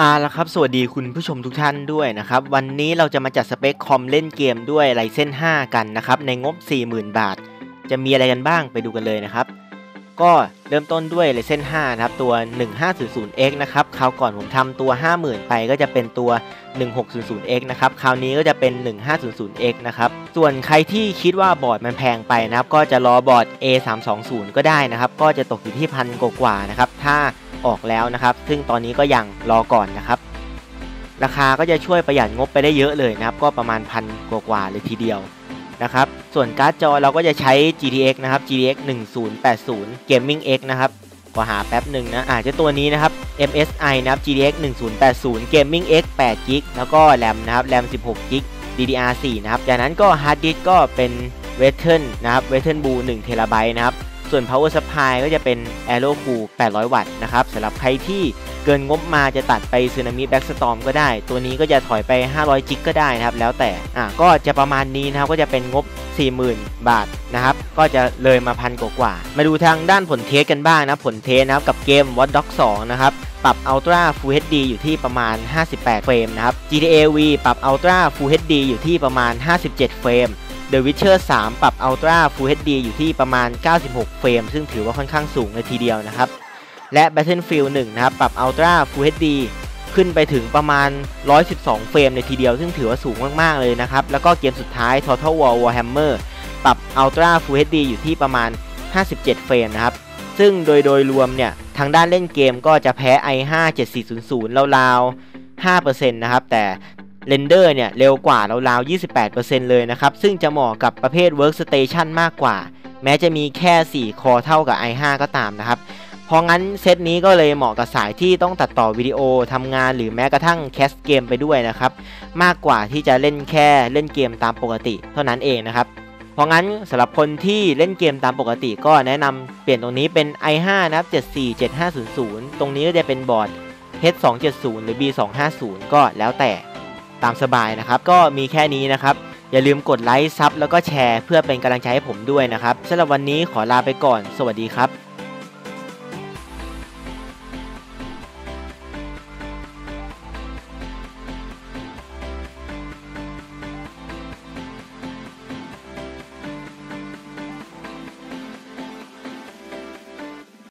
อ่าแล้วครับ สวัสดีคุณผู้ชมทุกท่านด้วยนะครับ วันนี้เราจะมาจัดสเปคคอมเล่นเกมด้วยไรเส้น5 กันนะครับ ในงบ 40,000 บาท จะมีอะไรกันบ้างไปดูกันเลยนะครับ ก็เริ่มต้นด้วยไรเส้น5นะครับ ตัว 1500X นะครับคราวก่อนผมทำตัว 50,000 ไปก็จะเป็นตัว 1600X นะครับ คราวนี้ก็จะเป็น 1500X นะครับ ส่วนใครที่คิดว่าบอร์ดมันแพงไปนะครับ ก็จะรอบอร์ด A320 ก็ได้นะครับ ก็จะตกอยู่ที่พันกว่าๆนะครับ ถ้า ออกแล้วนะครับ ซึ่งตอนนี้ก็ยังรอก่อนนะครับ ราคาก็จะช่วยประหยัดงบไปได้เยอะเลยนะครับ ก็ประมาณพันกว่าๆเลยทีเดียวนะครับ ส่วนการ์ดจอเราก็จะใช้ GTX นะครับ GTX 1080 Gaming X นะครับขอหาแป๊บหนึ่งนะอาจจะตัวนี้นะครับ MSI นะครับ GTX 1080 Gaming X 8 g b แล้วก็แรมนะครับแรม16 g b DDR4 นะครับ จากนั้นก็ฮาร์ดดิสก์ก็เป็น w e t e r n นะครับ w e t e r n Blue 1 t b นะครับ ส่วน power supply ก็จะเป็น Aero Cool 800 วัตต์นะครับสำหรับใครที่เกินงบมาจะตัดไปซึนามิแบ็กสตอมก็ได้ ตัวนี้ก็จะถอยไป 500 จิกก็ได้นะครับ แล้วแต่อะก็จะประมาณนี้นะครับ ก็จะเป็นงบ 40,000 บาทนะครับ ก็จะเลยมาพันกว่าๆมาดูทางด้านผลเทสกันบ้างนะ ผลเทสนะครับ กับเกม Watch Dogs 2 นะครับปรับ Ultra Full HD อยู่ที่ประมาณ 58 เฟรมนะครับ GTA V ปรับ Ultra Full HD อยู่ที่ประมาณ 57 เฟรม The Witcher 3 ปรับ Ultra Full HD อยู่ที่ประมาณ 96 เฟรม ซึ่งถือว่าค่อนข้างสูงเลยทีเดียวนะครับ และ Battlefield 1 นะครับ ปรับ Ultra Full HD ขึ้นไปถึงประมาณ 112 เฟรมในทีเดียว ซึ่งถือว่าสูงมาก ๆ เลยนะครับ แล้วก็เกมสุดท้าย Total War Warhammer ปรับ Ultra Full HD อยู่ที่ประมาณ 57 เฟรมนะครับ ซึ่งโดยโดยรวมเนี่ย ทางด้านเล่นเกมก็จะแพ้ i5 7400ราวๆ5%นะครับ แต่ เรนเดอร์เนี่ยเร็วกว่าราวๆ 28%เลยนะครับ ซึ่งจะเหมาะกับประเภท Workstation มากกว่า แม้จะมีแค่ 4 คอเท่ากับ i5 ก็ตามนะครับ เพราะงั้นเซตนี้ก็เลยเหมาะกับสายที่ต้องตัดต่อวิดีโอทำงานหรือแม้กระทั่งแคสเกมไปด้วยนะครับ มากกว่าที่จะเล่นแค่เล่นเกมตามปกติเท่านั้นเองนะครับเพราะงั้นสำหรับคนที่เล่นเกมตามปกติก็แนะนำเปลี่ยนตรงนี้เป็น i5 นะครับ 747500 ตรงนี้ก็จะเป็นบอร์ด H270 หรือ B250 ก็แล้วแต่ ตามสบายนะครับ ก็มีแค่นี้นะครับ อย่าลืมกดไลค์ซับแล้วก็แชร์เพื่อเป็นกำลังใจให้ผมด้วยนะครับสำหรับวันนี้ขอลาไปก่อน สวัสดีครับ